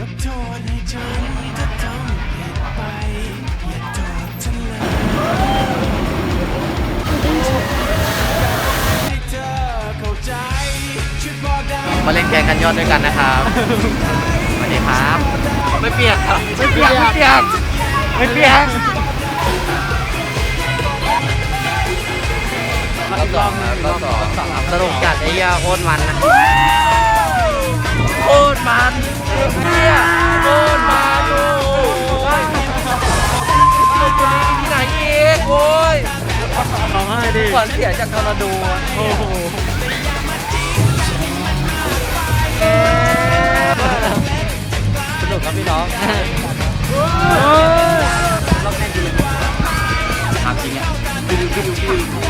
ยกโทษให้ฉันถ้าทำผิดไป อย่าโทษฉันเลยให้เธอเข้าใจช่วยบอกได้ มาเล่นแกงกันยอดด้วยกันนะครับสวัสดีครับ ไม่เปียกครับ ไม่เปียก ไม่เปียกไม่เปียกรอบสองครับรอบสองสรุปจัดไอ้เหี้ยาโคตรมันนะ ขวัญเสียจากคาราโดโอ้สนุกครับพี่น้องรอบแรกดูเลยถามจริงอะดูดูดูดู